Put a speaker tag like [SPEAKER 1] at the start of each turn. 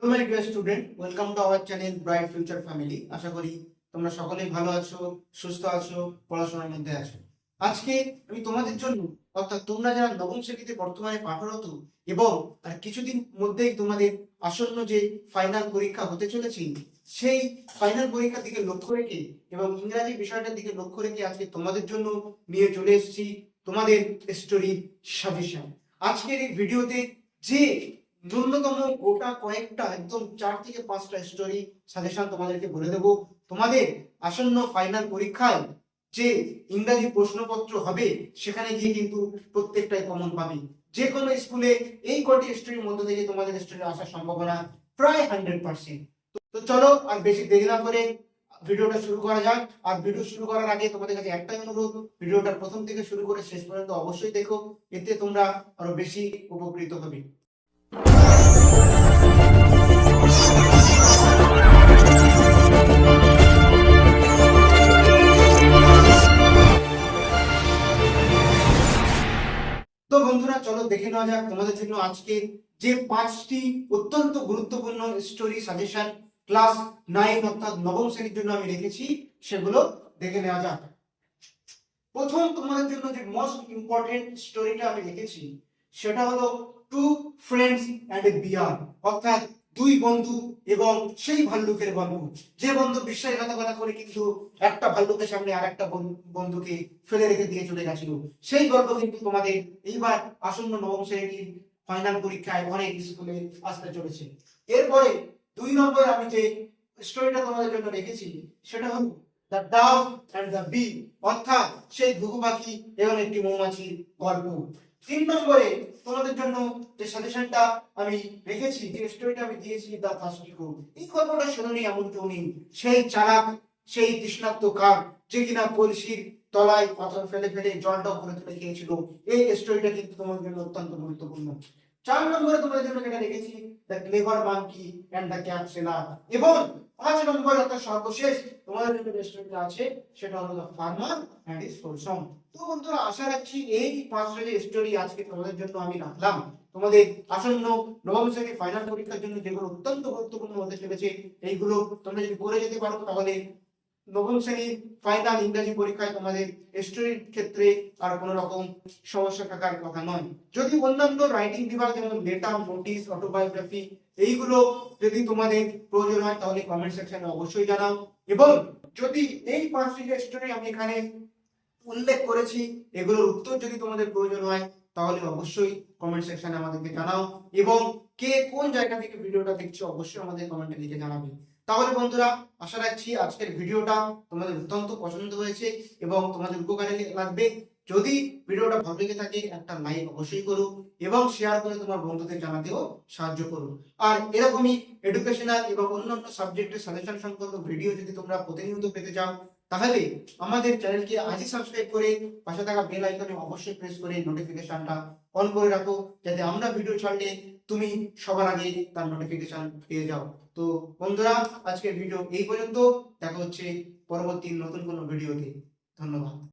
[SPEAKER 1] Hello my dear student welcome to our channel bright future family আশা করি তোমরা সকলেই ভালো আছো, সুস্থ আছো, পড়াশোনার মধ্যে আছো। আজকে আমি তোমাদের জন্য, অর্থাৎ তোমরা যারা নবম শ্রেণীতে বর্তমানে পাঠরত এবং আর কিছুদিন মধ্যেই তোমাদের আসন্ন যে ফাইনাল পরীক্ষা হতে চলেছে, সেই ফাইনাল পরীক্ষার দিকে লক্ষ্য রেখে এবং ইংরাজি বিষয়টার দিকে লক্ষ্য রেখে আজকে তোমাদের জন্য নিয়ে চলে এসেছি তোমাদের স্টোরি সাজেশন আজকের এই ভিডিওতে যে ন্যূনতম গোটা কয়েকটা, একদম চার থেকে পাঁচটা স্টোরি সাজেশন তোমাদেরকে বলে দেব। তোমাদের আসন্ন ফাইনাল পরীক্ষায় যে ইংরাজি প্রশ্নপত্র হবে, সেখানে গিয়ে কিন্তু প্রত্যেকটাই কমন পাবে। যে কোনো স্কুলে এই কটি স্টোরির মধ্যে থেকে তোমাদের স্টোরি আসার সম্ভাবনা প্রায় হান্ড্রেড পার্সেন্ট তো চলো আর বেশি দেরি না করে ভিডিওটা শুরু করা যাক। আর ভিডিও শুরু করার আগে তোমাদের কাছে একটাই অনুরোধ ভিডিওটা প্রথম থেকে শুরু করে শেষ পর্যন্ত অবশ্যই দেখো, এতে তোমরা আরও বেশি উপকৃত হবে। তো বন্ধুরা, চলো দেখে নেওয়া যাক তোমাদের জন্য আজকে যে পাঁচটি অত্যন্ত গুরুত্বপূর্ণ স্টোরি সাজেশন ক্লাস নাইন অর্থাৎ নবম শ্রেণির জন্য আমি রেখেছি, সেগুলো দেখে নেওয়া যাক। প্রথম তোমাদের জন্য যে মোস্ট ইম্পর্টেন্ট স্টোরিটা আমি রেখেছি, সেটা হলো two friends and a bear অর্থাৎ দুই বন্ধু এবং সেই ভাল্লুকের গল্প যে বন্ধু বিশ্বাসঘাতকতা করে কিন্তু একটা ভাল্লুকের সামনে আর একটা বন্ধুকে ফেলে রেখে দিয়ে চলে গেছিল। সেই গল্প কিন্তু তোমাদের এইবার আসন্ন নবম শ্রেণির ফাইনাল পরীক্ষায় অনেক স্কুলে আসতে চলেছে। এরপরে দুই নম্বর আমি যে স্টোরিটা তোমাদের জন্য রেখেছি, সেটা হলো the dove and the bee অর্থাৎ সেই ঘুঘু পাখি এবং একটি মৌমাছির গল্প। তিন নম্বরে তোমাদের জন্য যে সাজেশনটা আমি রেখেছি, যে স্টোরিটা আমি দিয়েছি দা গ্রুপ এই গল্পটা শুনুনি, এমন কেউ নেই। সেই চালাক, সেই তৃষ্ণাত্ম কাক, যে কিনা কলসির তলায় পাথর ফেলে ফেলে জলটা উপরে তুলে খেয়েছিল। এই স্টোরিটা কিন্তু তোমাদের জন্য অত্যন্ত গুরুত্বপূর্ণ। চার নম্বরে তোমাদের জন্য যেটা রেখেছি the clever monkey and the cap seller এবং পাঁচ নম্বর অর্থাৎ সর্বশেষ তোমাদের জন্য যে স্টোরিটা আছে, সেটা হলো the farmer and his son তো বন্ধুরা, আশা রাখছি এই পাঁচটা যে স্টোরি আজকে তোমাদের জন্য আমি রাখলাম। তোমাদের আসন্ন নবম শ্রেণির ফাইনাল পরীক্ষার জন্য যেগুলো অত্যন্ত গুরুত্বপূর্ণ হতে চলেছে, এইগুলো তোমরা যদি করে যেতে পারো, তাহলে নবম শ্রেণির ফাইনাল ইংরেজি পরীক্ষায় তোমাদের স্টোরির ক্ষেত্রে আর কোনো রকম সমস্যা থাকার কথা নয়। যদি অন্যান্য রাইটিং বিভাগ, যেমন লেটার নোটিশ অটোবায়োগ্রাফি এইগুলো যদি তোমাদের প্রয়োজন হয়, তাহলে কমেন্ট সেকশনে অবশ্যই জানাও। এবং যদি এই পাঁচটি যে স্টোরি আমি এখানে উল্লেখ করেছি, এগুলোর উত্তর যদি তোমাদের প্রয়োজন হয়, তাহলে অবশ্যই কমেন্ট সেকশনে আমাদেরকে জানাও। এবং কে কোন জায়গা থেকে ভিডিওটা দেখছ, অবশ্যই আমাদের কমেন্টে লিখে জানাবে। তাহলে বন্ধুরা, আশা রাখছি আজকের ভিডিওটা তোমাদের অত্যন্ত পছন্দ হয়েছে এবং তোমাদের উপকারে লাগবে। যদি ভিডিওটা ভালো লেগে থাকে, একটা লাইক অবশ্যই করো এবং শেয়ার করে তোমার বন্ধুদের জানাতেও সাহায্য করো। আর এরকমই এডুকেশনাল এবং অন্যান্য সাবজেক্টের সাজেশন সংক্রান্ত ভিডিও যদি তোমরা প্রতিনিয়ত পেতে চাও তাহলে আমাদের চ্যানেলকে আজই সাবস্ক্রাইব করে পাশে থাকা বেল আইকনে অবশ্যই প্রেস করে নোটিফিকেশনটা অন করে রাখো, যাতে আমরা ভিডিও ছাড়লে তুমি সবার আগে তার নোটিফিকেশন পেয়ে যাও। তো বন্ধুরা, আজকের ভিডিও এই পর্যন্ত। দেখা হচ্ছে পরবর্তী নতুন কোনো ভিডিওতে ধন্যবাদ।